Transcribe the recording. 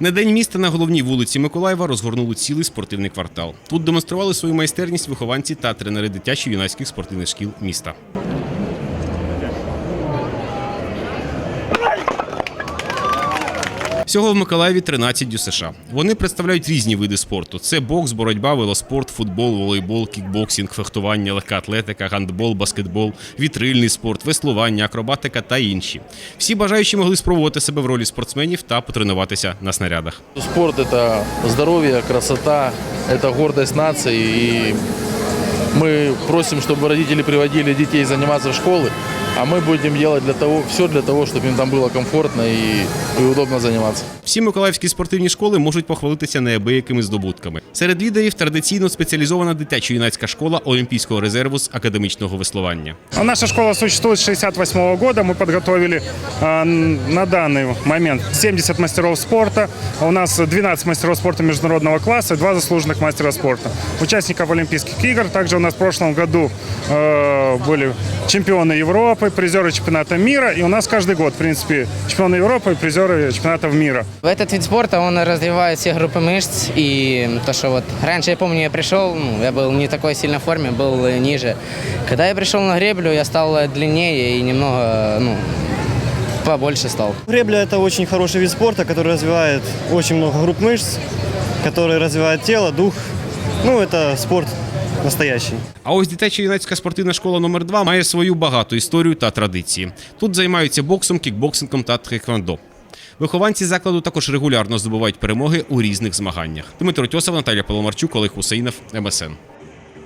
На день міста на головній вулиці Миколаєва розгорнули цілий спортивний квартал. Тут демонстрували свою майстерність вихованці та тренери дитячо-юнацьких спортивних шкіл міста. Всього в Миколаєві 13 ДЮСШ. Вони представляють різні види спорту: це бокс, боротьба, велоспорт, футбол, волейбол, кікбоксинг, фехтування, легка атлетика, гандбол, баскетбол, вітрильний спорт, веслування, акробатика та інші. Всі бажаючі могли спробувати себе в ролі спортсменів та потренуватися на снарядах. Спорт – это здоровье, красота, это гордость нации. И мы просим, чтобы родители приводили детей заниматься в школы, а мы будем делать для того, все для того, чтобы им там было комфортно и, и удобно заниматься. Всі миколаївські спортивні школи можуть похвалитися неабиякими здобутками. Серед лідерів традиційно спеціалізована дитячо-юнацька школа Олімпійського резерву з академічного веслування. А Наша школа существует с 68 года. Мы подготовили э, на данный момент 70 мастеров спорта. У нас 12 мастеров спорта международного класса и два заслуженных мастера спорта. Участников Олимпийских игр. Также у нас в прошлом году э, были чемпионы Европы, призеры чемпионата мира. И у нас каждый год, в принципе, чемпионы Европы и призеры чемпионатов мира. Этот вид спорта, он развивает все группы мышц. И то, что вот раньше, я помню, я пришел, ну, я был не в такой сильной форме, был э, ниже. Когда я пришел на греблю, я стал э, длиннее и немного, ну, побольше стал. Гребля – это очень хороший вид спорта, который развивает очень много групп мышц, который развивает тело, дух. Ну, это спорт настоящий. А ось дитяча юнацька спортивна школа номер 2 має свою багату історію та традиції. Тут займаються боксом, кікбоксингом та тхеквондо. Вихованці закладу також регулярно здобувають перемоги у різних змаганнях. Дмитро Тьосов, Наталія Поломарчук, Олег Хусейнов, МСН.